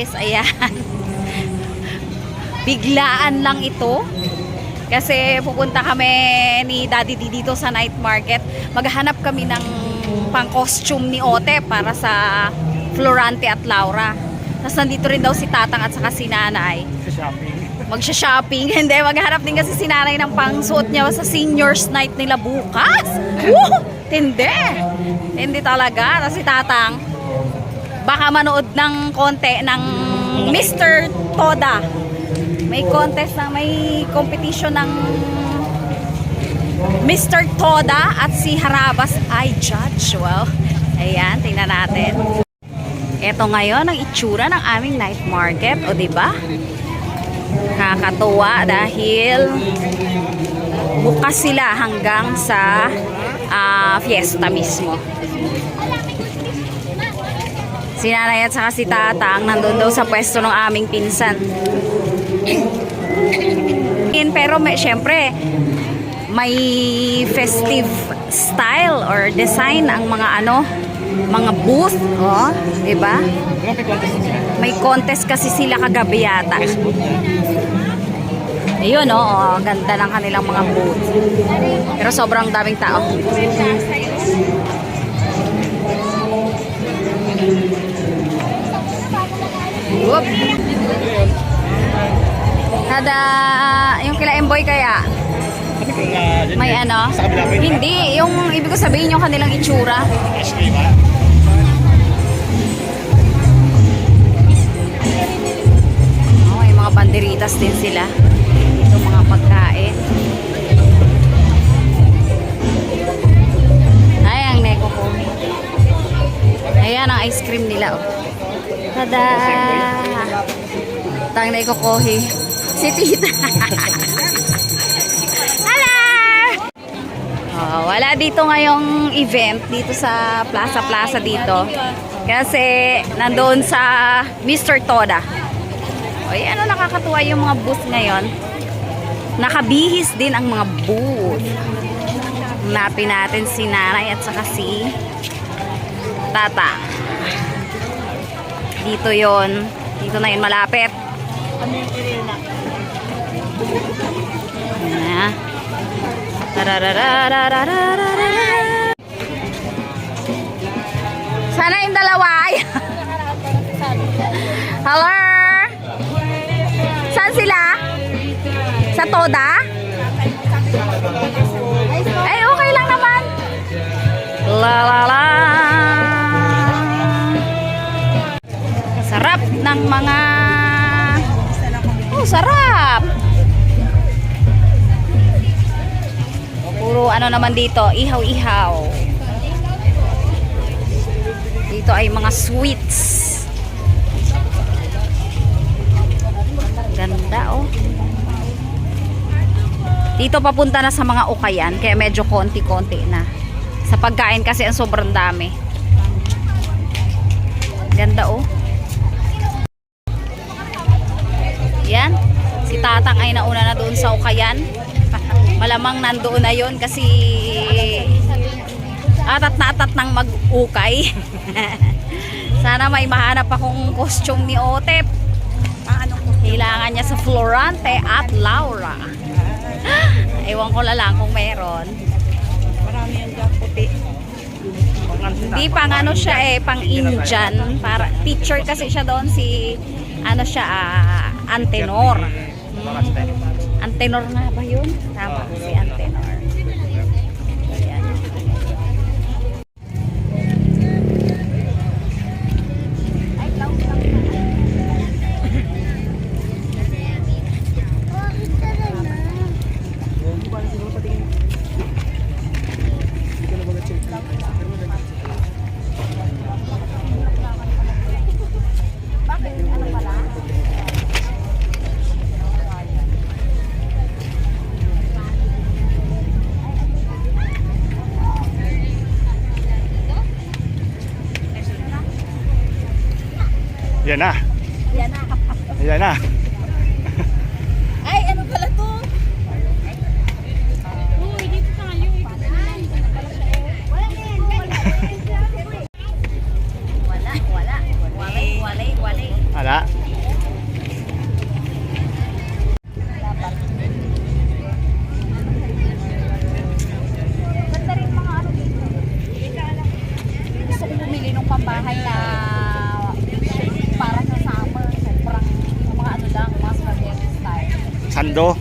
guys. Ayan. Biglaan lang ito. Kasi pupunta kami ni Daddy D dito sa night market. Maghanap kami ng pang-costume ni Ote para sa Florante at Laura. Tapos nandito rin daw si Tatang at saka si Nanay. Shopping. Magsha-shopping. Hindi, maghanap din kasi si Nanay ng pangsuot niya sa seniors night nila bukas. Woo! Tindi. Hindi talaga. Tapos si Tatang, baka manood ng konti ng Mr. Toda. May contest na, may competition ng Mr. Toda at si Harabas ay judge. Well, ayan, tingnan natin. Ito ngayon ang itsura ng aming night market, o 'di ba? Kakatuwa dahil bukas sila hanggang sa ah, fiesta mismo. Si nanay at saka si tatang nandun daw sa pwesto ng aming pinsan. In, pero may, syempre, may festive style or design ang mga ano, mga booth, oh, 'di ba? May contest kasi sila kagabi yata. Ayun, oh, oh, ganda ng kanilang mga booth. Pero sobrang daming tao. Whoop. Kada, yung kila Emboy kaya, uh, dyan may ano? Hindi, yung ibig ko sabihin yung kanilang itsura. Ha? Oh, may mga banderitas din sila. Ito mga pagkain. Ay, ang neko ko. Ayan ang ice cream nila. Oh. Tada! Tang neko kohi. Si tita. Hello! Oh, wala dito ngayong event dito sa Plaza Plaza dito. Kasi nandoon sa Mr. Toda. O yan, ano nakakatuwa yung mga booth ngayon. Nakabihis din ang mga booth. Hanapin natin si nanay at saka si tata. Dito yon Dito na yun, malapit. Ayan na. Sana yung dalawa. Hello? Saan sila? Sa Toda? Ay, okay lang naman. La la ng mga... Oh, sarap. Puro ano naman dito, ihaw-ihaw. Dito ay mga sweets. Ganda oh. Dito papunta na sa mga ukayan kaya medyo konti-konti na. Sa pagkain kasi ang sobrang dami. Ganda oh. Tatang ay nauna na doon sa ukayan. Malamang nandoon na yon kasi atat na atat ng mag-ukay. Sana may mahanap akong costume ni Otep. Kailangan niya sa Florante at Laura. Ewan ko na lang kung meron. Marami dyan puti. Hindi pang ano siya eh, pang Indian. Para, teacher kasi siya doon si, ano siya, ah, Antenor. Antenor nga ba yun? Tama, si Antenor. Sando.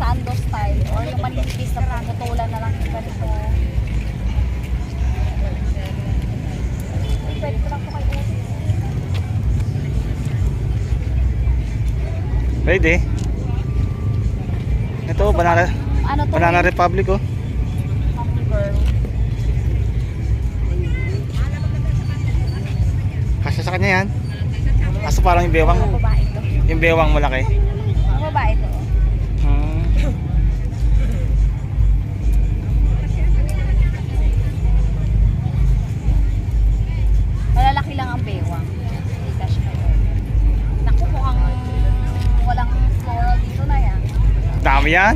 Sando style or yung manipis na pumutulan na lang yung ganito. Pwede ko lang po kayo. Pwede. Ito, Banana, Ano to? Banana Republic oh. Kasya sa kanya yan. Kaso parang yung bewang, Ano yung bewang malaki. Dami yan.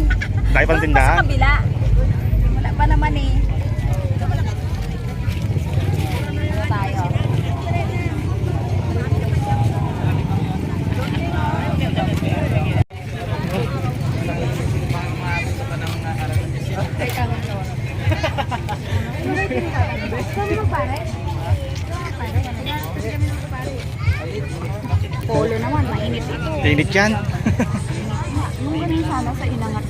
Dami pang pa Sa tindahan. kabila. Wala pa naman eh. Tayo? Teka lang to. Saan mo pare? Polo naman, mainit ito. Tinit yan. Nung ganun sana sa inangat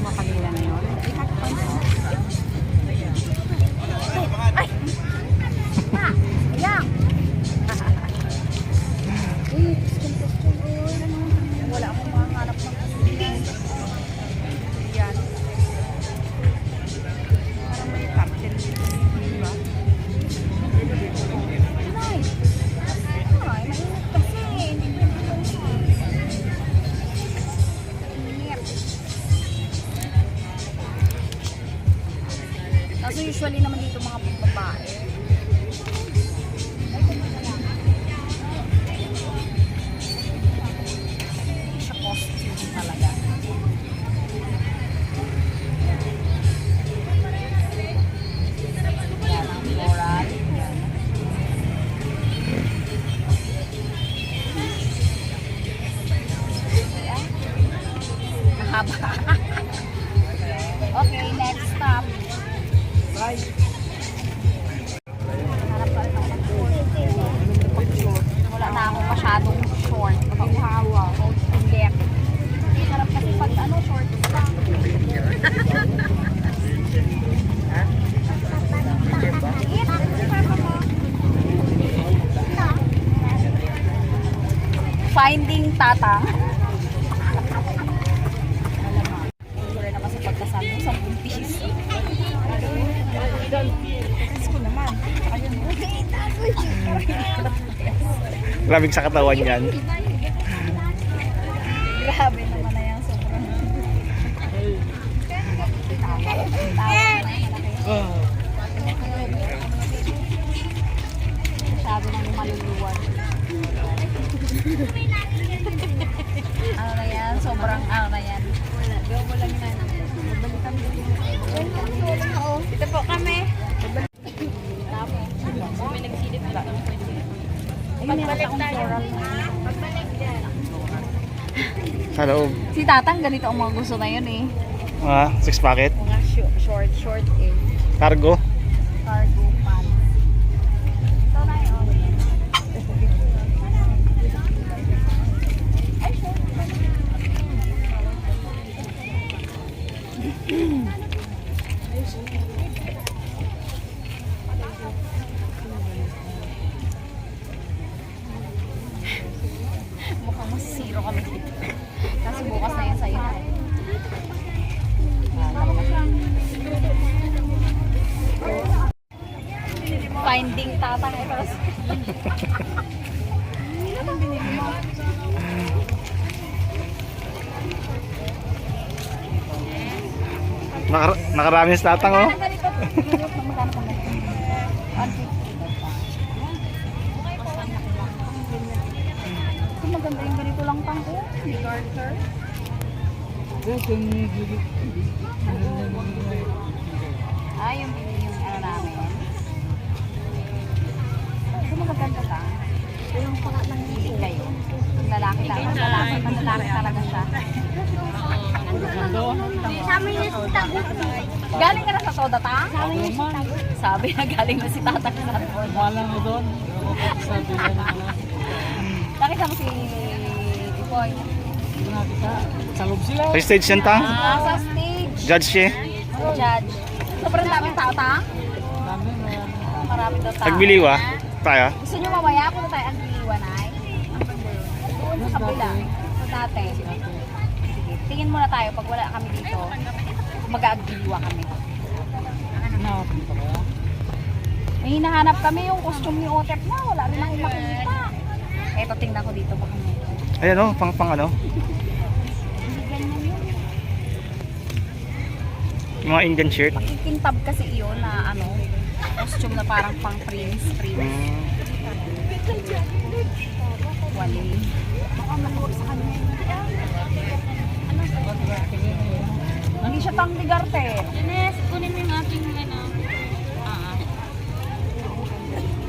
Tatang. Wala naman sa pagkasal mo, 10 piso. Kasi ko naman. Ayun. Lamig sa katawan yan. Grabe naman na yan. Sobrang. Tama. Tama. Masyado nang maluluwag. ano na yan? Sobrang ano na yan. Wala. Gawa mo lang na. Ito po kami. Tapos. May nagsilip ba? Pagbalik tayo. Sa loob. Si Tatang, ganito ang mga gusto na yun eh. Mga six packet. Mga short, short, short eh. Cargo. Cargo daw pa. Kung maganda yung ganito lang pang oh, ni Carter. Ah, yung yung ano namin. Kung magaganda ka, yung paka lang hindi kayo. Yung lalaki talaga, lalaki, talaga siya. Galing ka na sa Toda ta? Sabi niya si Tata. Sabi na galing na si Tata sa Toda. Wala na doon. Sabi na. Nakita mo si Ipoy. Sa loob sila. Sa stage yan tang? Ah, sa stage. Judge siya. Judge. Sobrang daming tao, ta? Marami daw tao. Tagbiliwa. Tayo. Gusto nyo mamaya kung tayo ang diliwan ay? Doon sa kabila. Sa dati. Sige. Tingin muna tayo pag wala kami dito. Mag-aagliwa kami. May hinahanap kami yung costume ni Otep na. Wala rin akong makikita. Eto, tingnan ko dito. Baka may... Ayan o, pang pang ano. Mga Indian shirt. Makikintab kasi iyon na ano, costume na parang pang prince, prince. Mm. Wali. Baka maluwag sa kanya. Hindi siya tang ligarte. Ines, kunin mo yung aking ano. Ah.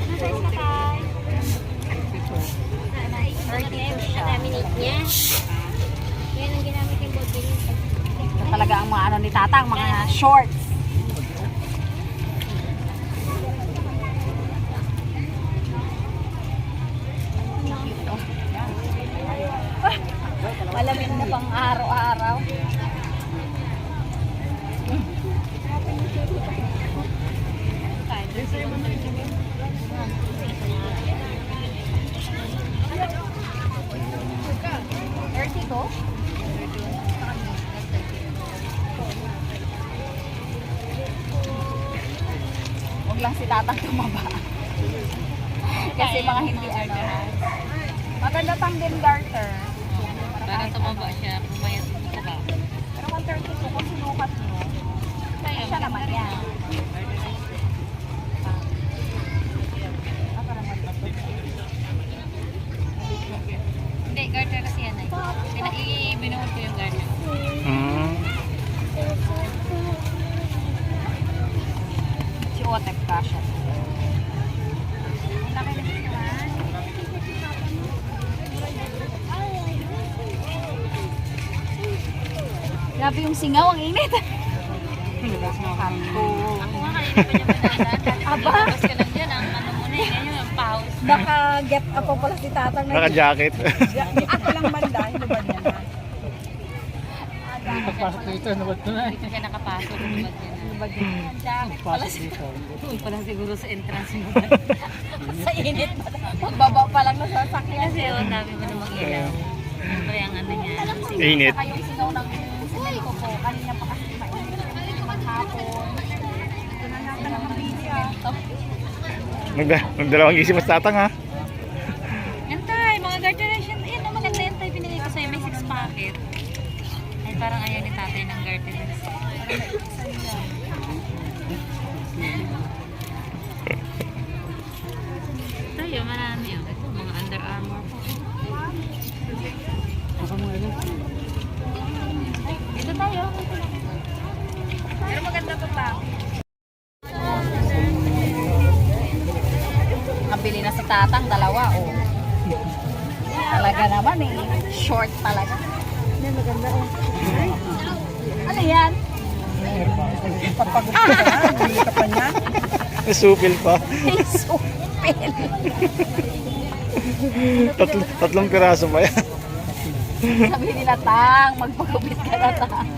Nasize na tayo. 32 siya. Ang minute niya. Yan ang ginamit yung niya. Ito talaga ang mga ano ni Tatang, mga shorts. Ah, Malamig na pang araw-araw. Thirty to? Huwag lang si tatang tumaba. Kasi mga hindi ano. Maganda tang din garter. Para tumaba siya, pumayat sa ba. Pero 132 kung sinukat mo, siya naman yan. Ah. Hindi, garter kasi yan eh. Pina- i- binuhol ko yung garter. Mm. Si Otep ka siya. Laki na siya. Grabe yung singaw, ang init. Ako. Ako nga kanina pa niya pinagdaan. Aba. Tapos ka lang dyan, ang ano mo na eh, ganyan, ang pause. Baka get pa pala si tatang na Naka-jacket. Ako lang banda, hindi ba niya na? Pagpasok dito, nabad ko na eh. Dito siya nakapasok. Ano ba niya? Jacket pala si. Doon pala siguro sa entrance mo. Sa init pa. Magbaba pa lang na sasakyan. Kasi oh, dami mo namang ilaw. Siyempre ang ano niya. Init. Yung ng sinay ko po. Kanina pa kasi mainit. Hapon. Nanata Magda magdalawang isip mas tatang ha. Yan tayo, mga garter na siya. Yan, ang maganda yan tayo binigay ko sa'yo. May six packet. Ay, parang ayaw ni tatay ng garter. Tayo, marami. Tatang, dalawa oh. Talaga naman eh. Short talaga. Hindi, maganda oh. Ano yan? Papagod ka na, ka pa niya. Supil pa. Tatlo, tatlong piraso pa yan. Sabi nila, Tang, magpagupit ka na, Tang.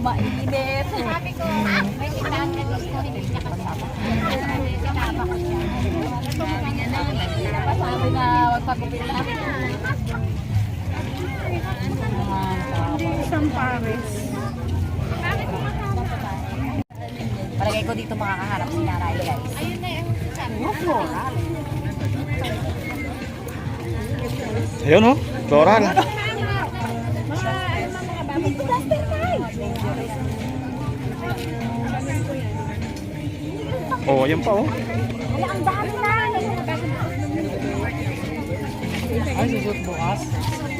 Mainit. Sabi ko, may kitang na gusto, hindi niya kasama. Kasama ko siya. Sabi niya na, Sabi na, magpagupit na. Isang pares. Palagay ko dito makakaharap si nanay, guys. ayun na yung sabi. Floral. Ayun oh, floral. Oh, ayun pa oh. Ay, susot bukas.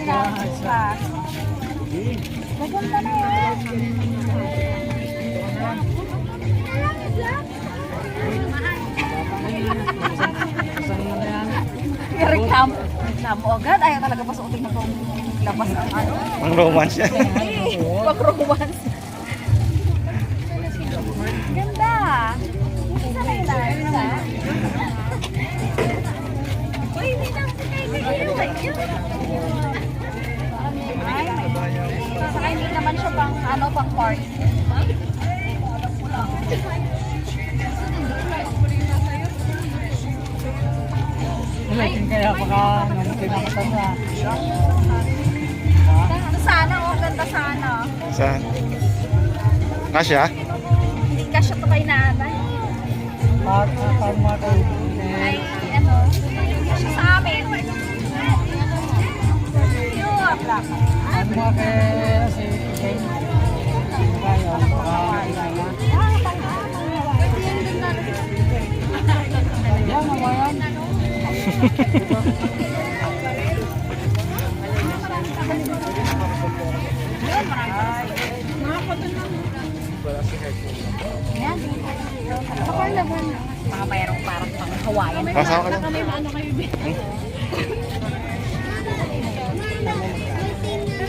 Pa. Maganda na yan. Na? Reklamo. Reklamo agad. Ayaw talaga pasuotin na itong labas ang ano. Ang romance yan. Pag-romance. Ganda. Isa na yun. Isa. Uy, hindi na. Parang ano, pang party. Ulitin kaya baka namutin ang matanda. Ano sana, oh, ganda sana. Saan? Kasya? Hindi ka siya to kay nanay. Ay, ano, hindi siya sa amin. At mga kaya si Ken. Kaya. Yan, mga yan. Mga mayroong parang pang Hawaiian. Pasawa ka lang. Square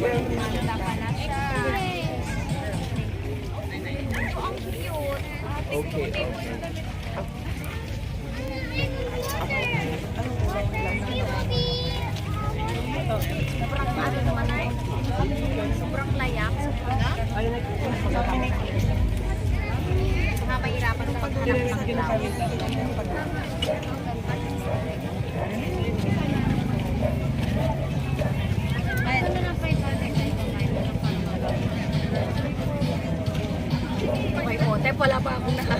Maganda pala siya. Ang cute. Wala pa akong nakakada.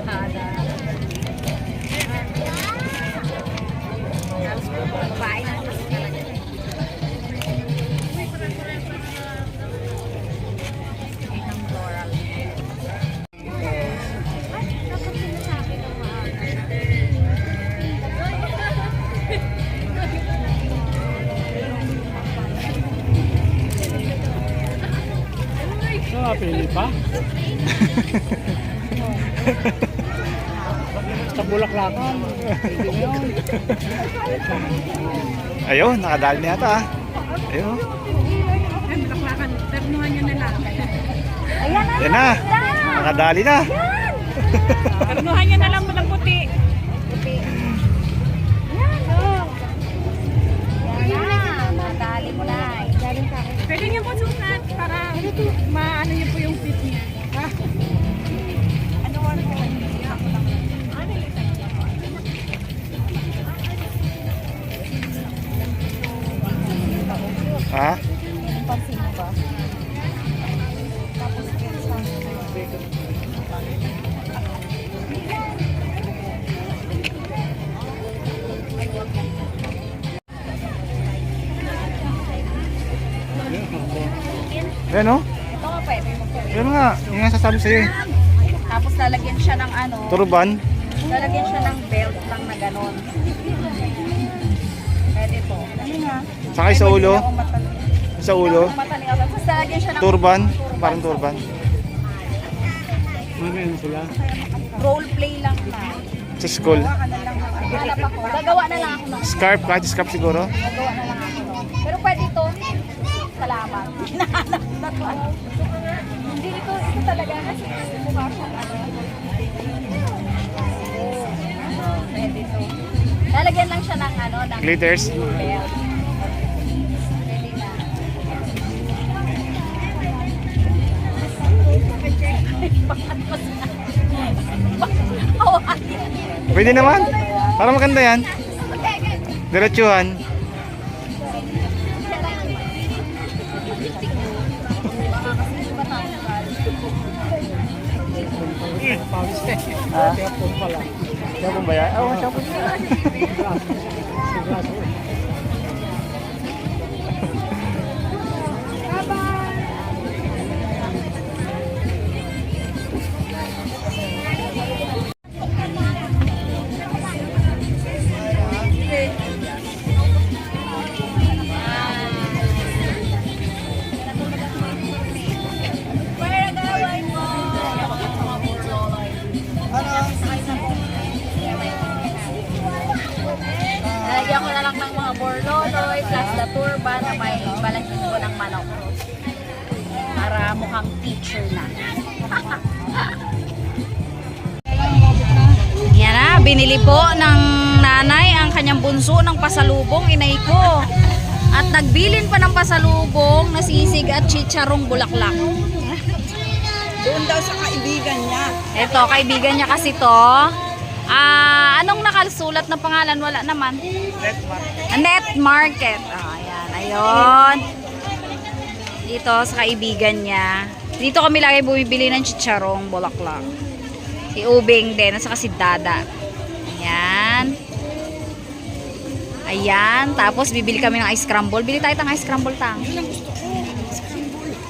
Bulaklakan. Na yun. Ayun, nakadali na yata ah. Ayun. Ayan na! Yan na. Nakadali na. Karnuhan niya na lang mo ng puti. Yan, oh. Yan na. Madali mo na. Pwede niyo po sukat para maano niyo po yung fit niya. Ha? Pansin mo ba? Tapos Yan oh. Ito nga pwede mo po. Yan nga. Yung nga sasabi sa'yo eh. Tapos lalagyan siya ng ano, Turban. lalagyan siya ng belt lang na ganon. Nga? Sakay sa ulo. Sa ulo. Turban. Parang turban. Ano yun sila? role play lang na. Sa school. Hanap ako. Gagawa na lang ako ng Scarf. Kahit scarf siguro. Gagawa na lang ako. Pero pwede ito. Salamat. Hinahanap na to. Hindi ito, ito talaga kasi mukha siyang ano. Pwede ito. Lalagyan lang siya ng ano, ng Glitters. belt. Pwede naman. Para maganda yan. Diretsuhan. Ah. Po pala. Siya ba yan? Oo, siya naka-turban na may balahibo ng manok. Para mukhang teacher na. Yan na, binili po ng nanay ang kanyang bunso ng pasalubong, inay ko. At nagbilin pa ng pasalubong na sisig at chicharong bulaklak. Doon daw sa kaibigan niya. Ito, kaibigan niya kasi to. Ah, anong nakasulat na pangalan? Wala naman. Net Market. Ah, ayan, ayun. Dito sa kaibigan niya. Dito kami lagi bumibili ng chicharong bulaklak. Si Ubing din, at saka si Dada. Ayan. Ayan. Tapos bibili kami ng ice crumble. Bili tayo ng ice crumble tang.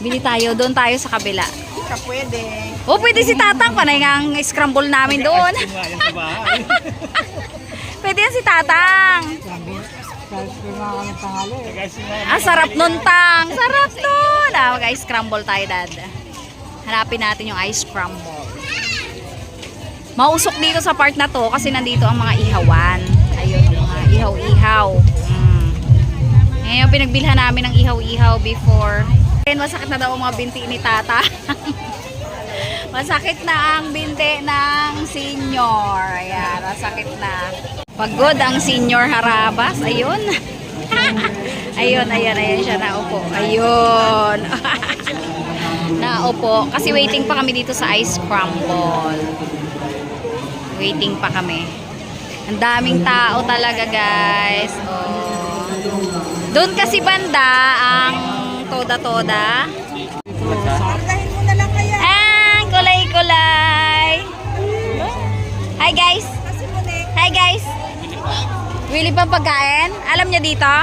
Bili tayo. Doon tayo sa kabila. Ka pwede. O, pwede si Tatang. Panay nga ang scramble namin doon. pwede yan si Tatang. Sabi, kahit mga kami tanghali. Ah, sarap nun, Tang. Sarap nun. Ah, mag-ice scramble tayo, Dad. Hanapin natin yung ice scramble. Mausok dito sa part na to kasi nandito ang mga ihawan. Ayun, ang mga ihaw-ihaw. Mm. Ngayon, pinagbilhan namin ng ihaw-ihaw before. And masakit na daw ang mga binti ni Tata. masakit na ang binti ng senior. Ayan, masakit na. Pagod ang senior harabas. Ayun. ayun, ayun, ayun siya naupo. Ayun. naupo. Kasi waiting pa kami dito sa ice crumble. Waiting pa kami. Ang daming tao talaga, guys. Oh. Doon kasi banda ang toda-toda. Parlahin mo na lang kaya. Ah, kulay-kulay. Hi, guys. Hi, guys. Willy pang pagkain? Alam niya dito?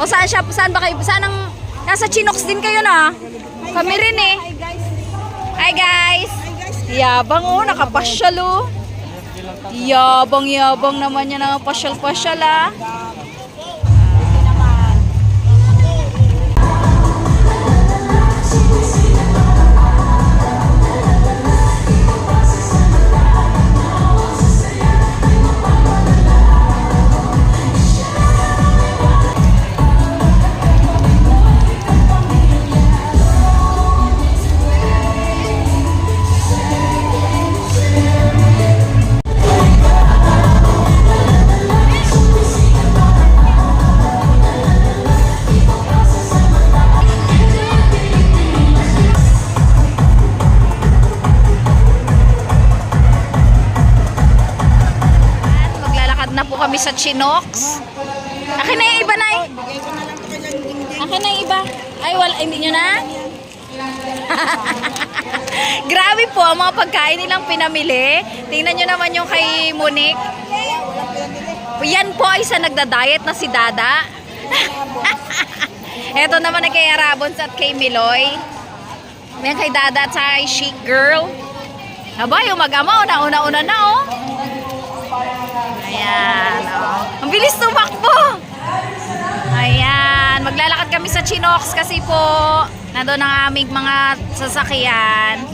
O saan siya? Saan ba kayo? Saan ang... Nasa Chinox din kayo na? Kami rin eh. Hi guys. Yabang oh, nakapasyal oh. Yabang yabang naman niya na pasyal-pasyal ah. Na po kami sa Chinox. Akin na yung iba na Akin na yung iba. Ay, wala, hindi nyo na? Grabe po ang mga pagkain nilang pinamili. Tingnan nyo naman yung kay Monique. Yan po ay isa nagda-diet na si Dada. Ito naman ay kay Arabons at kay Miloy. Yan kay Dada at sa Chic Girl. Aba, yung mag-ama, una-una-una na oh. Ayan, oh. Ang bilis tumakbo! Ayan, maglalakad kami sa Chinox kasi po nandun ang aming mga sasakyan.